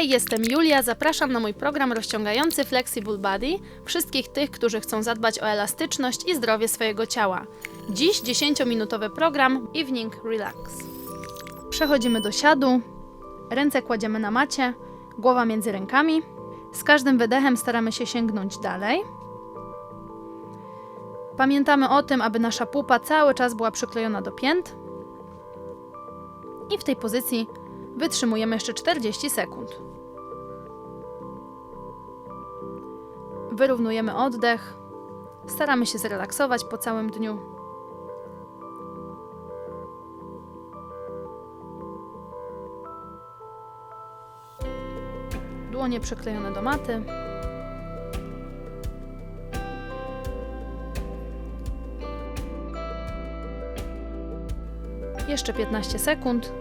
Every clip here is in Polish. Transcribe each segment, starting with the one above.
Hej, jestem Julia, zapraszam na mój program rozciągający Flexible Body wszystkich tych, którzy chcą zadbać o elastyczność i zdrowie swojego ciała. Dziś 10-minutowy program Evening Relax. Przechodzimy do siadu, ręce kładziemy na macie, głowa między rękami. Z każdym wydechem staramy się sięgnąć dalej. Pamiętamy o tym, aby nasza pupa cały czas była przyklejona do pięt. I w tej pozycji wytrzymujemy jeszcze 40 sekund. Wyrównujemy oddech. Staramy się zrelaksować po całym dniu. Dłonie przyklejone do maty. Jeszcze 15 sekund.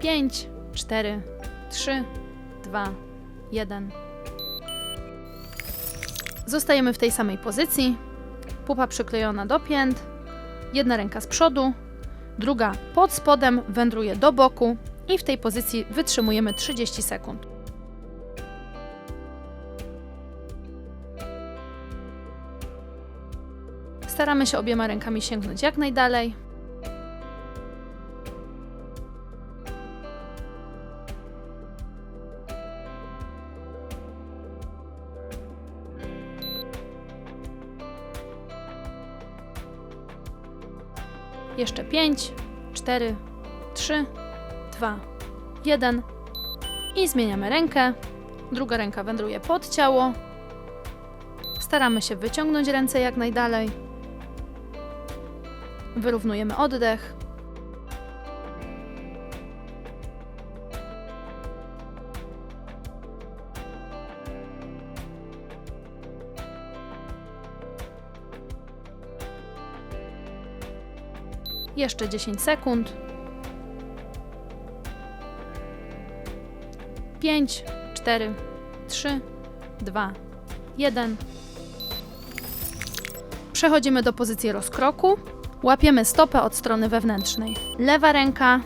Pięć, cztery, trzy, dwa, jeden. Zostajemy w tej samej pozycji. Pupa przyklejona do pięt. Jedna ręka z przodu, druga pod spodem wędruje do boku i w tej pozycji wytrzymujemy 30 sekund. Staramy się obiema rękami sięgnąć jak najdalej. Jeszcze 5, 4, 3, 2, 1 i zmieniamy rękę. Druga ręka wędruje pod ciało. Staramy się wyciągnąć ręce jak najdalej. Wyrównujemy oddech. Jeszcze 10 sekund. 5, 4, 3, 2, 1. Przechodzimy do pozycji rozkroku. Łapiemy stopę od strony wewnętrznej. Lewa ręka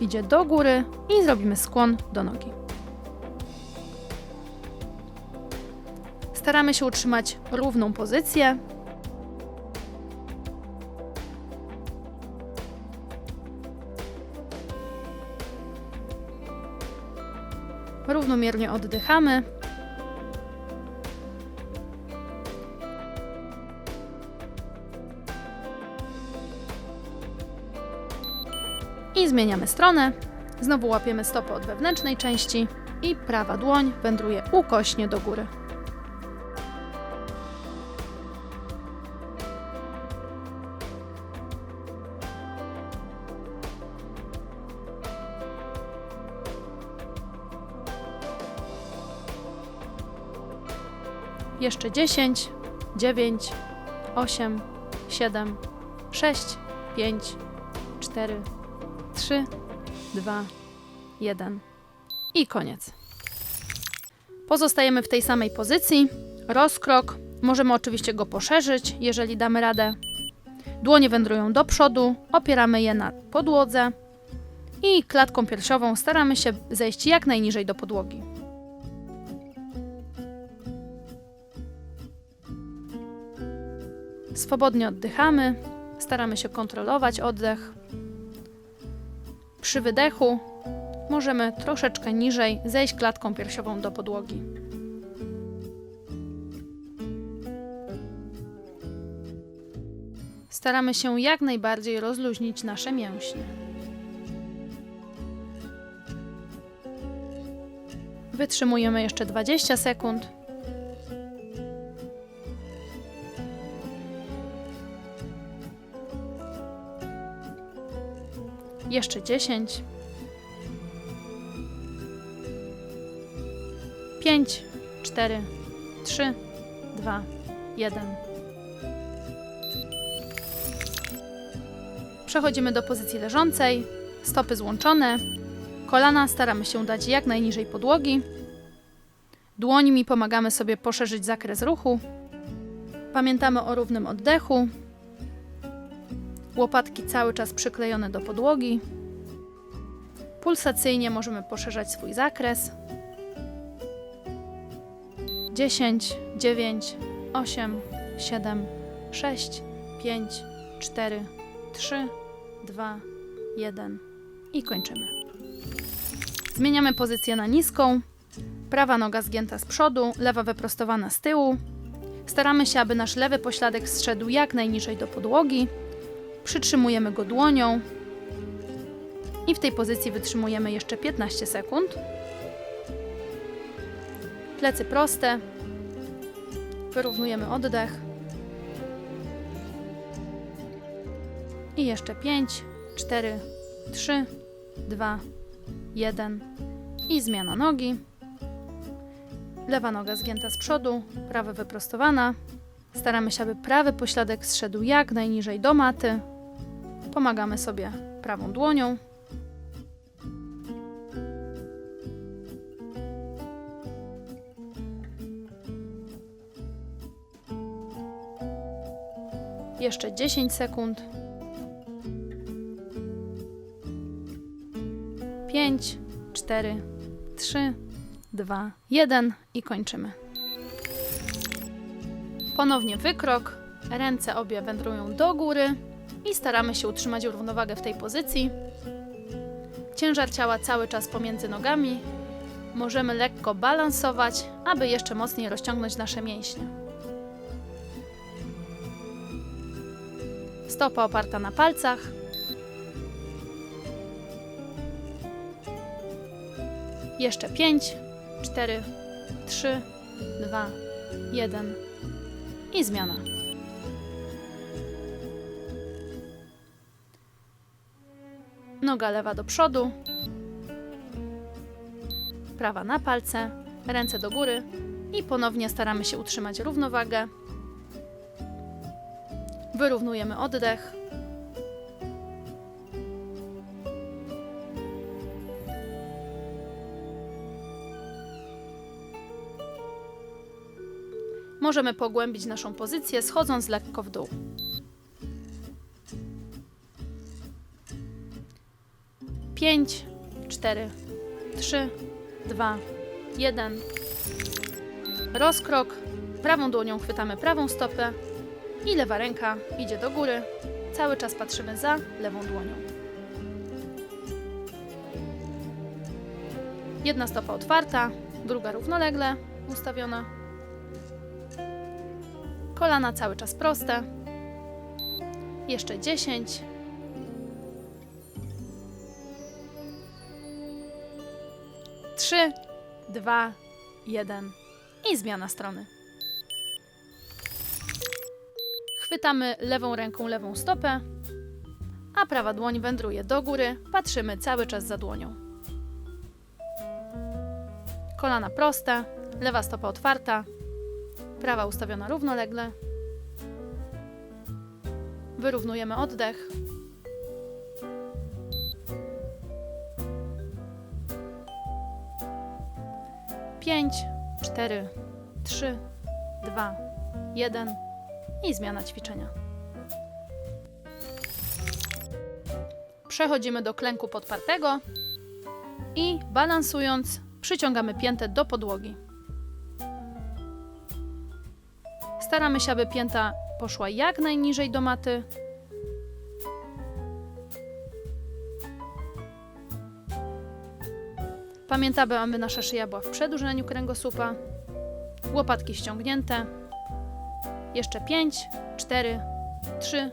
idzie do góry i zrobimy skłon do nogi. Staramy się utrzymać równą pozycję. Równomiernie oddychamy. I zmieniamy stronę. Znowu łapiemy stopę od wewnętrznej części i prawa dłoń wędruje ukośnie do góry. Jeszcze 10, 9, 8, 7, 6, 5, 4, 3, 2, 1 i koniec. Pozostajemy w tej samej pozycji. Rozkrok. Możemy oczywiście go poszerzyć, jeżeli damy radę. Dłonie wędrują do przodu, opieramy je na podłodze i klatką piersiową staramy się zejść jak najniżej do podłogi. Swobodnie oddychamy, staramy się kontrolować oddech. Przy wydechu możemy troszeczkę niżej zejść klatką piersiową do podłogi. Staramy się jak najbardziej rozluźnić nasze mięśnie. Wytrzymujemy jeszcze 20 sekund. Jeszcze 10. 5, 4, 3, 2, 1. Przechodzimy do pozycji leżącej, stopy złączone, kolana staramy się dać jak najniżej podłogi. Dłońmi pomagamy sobie poszerzyć zakres ruchu. Pamiętamy o równym oddechu. Łopatki cały czas przyklejone do podłogi. Pulsacyjnie możemy poszerzać swój zakres. 10, 9, 8, 7, 6, 5, 4, 3, 2, 1 i kończymy. Zmieniamy pozycję na niską. Prawa noga zgięta z przodu, lewa wyprostowana z tyłu. Staramy się, aby nasz lewy pośladek zszedł jak najniżej do podłogi. Przytrzymujemy go dłonią i w tej pozycji wytrzymujemy jeszcze 15 sekund. Plecy proste. Wyrównujemy oddech. I jeszcze 5, 4, 3, 2, 1 i zmiana nogi. Lewa noga zgięta z przodu, prawa wyprostowana. Staramy się, aby prawy pośladek zszedł jak najniżej do maty. Pomagamy sobie prawą dłonią. Jeszcze 10 sekund. 5, 4, 3, 2, 1 i kończymy. Ponownie wykrok. Ręce obie wędrują do góry i staramy się utrzymać równowagę w tej pozycji. Ciężar ciała cały czas pomiędzy nogami. Możemy lekko balansować, aby jeszcze mocniej rozciągnąć nasze mięśnie. Stopa oparta na palcach. Jeszcze 5, 4, 3, 2, 1 i zmiana. Noga lewa do przodu, prawa na palce, ręce do góry i ponownie staramy się utrzymać równowagę. Wyrównujemy oddech. Możemy pogłębić naszą pozycję, schodząc lekko w dół. Pięć, cztery, trzy, dwa, jeden. Rozkrok. Prawą dłonią chwytamy prawą stopę i lewa ręka idzie do góry. Cały czas patrzymy za lewą dłonią. Jedna stopa otwarta, druga równolegle ustawiona. Kolana cały czas proste. Jeszcze 10. Trzy, dwa, jeden i zmiana strony. Chwytamy lewą ręką lewą stopę, a prawa dłoń wędruje do góry. Patrzymy cały czas za dłonią. Kolana proste, lewa stopa otwarta, prawa ustawiona równolegle. Wyrównujemy oddech. Pięć, cztery, trzy, dwa, jeden i zmiana ćwiczenia. Przechodzimy do klęku podpartego i balansując przyciągamy piętę do podłogi. Staramy się, aby pięta poszła jak najniżej do maty. Pamiętamy, aby nasza szyja była w przedłużeniu kręgosłupa. Łopatki ściągnięte. Jeszcze 5, 4, 3,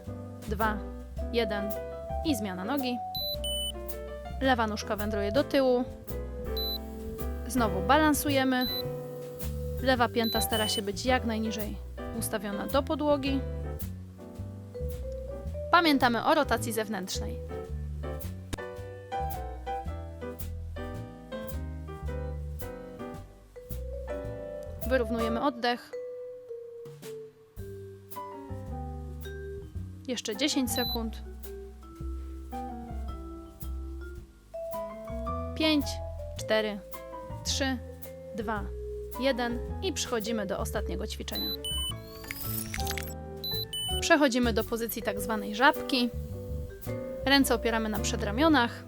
2, 1 i zmiana nogi. Lewa nóżka wędruje do tyłu. Znowu balansujemy. Lewa pięta stara się być jak najniżej ustawiona do podłogi. Pamiętamy o rotacji zewnętrznej. Wyrównujemy oddech. Jeszcze 10 sekund. 5, 4, 3, 2, 1 i przechodzimy do ostatniego ćwiczenia. Przechodzimy do pozycji tak zwanej żabki. Ręce opieramy na przedramionach.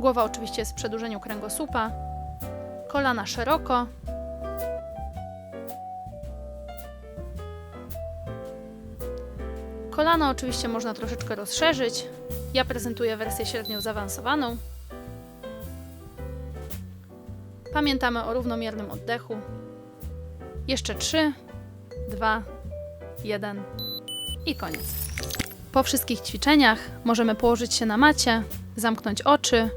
Głowa oczywiście jest w przedłużeniu kręgosłupa. Kolana szeroko. Kolana oczywiście można troszeczkę rozszerzyć. Ja prezentuję wersję średnio zaawansowaną. Pamiętamy o równomiernym oddechu. Jeszcze 3, 2, 1 i koniec. Po wszystkich ćwiczeniach możemy położyć się na macie, zamknąć oczy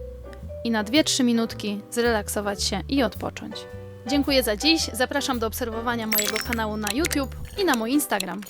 i na 2-3 minutki zrelaksować się i odpocząć. Dziękuję za dziś. Zapraszam do obserwowania mojego kanału na YouTube i na mój Instagram.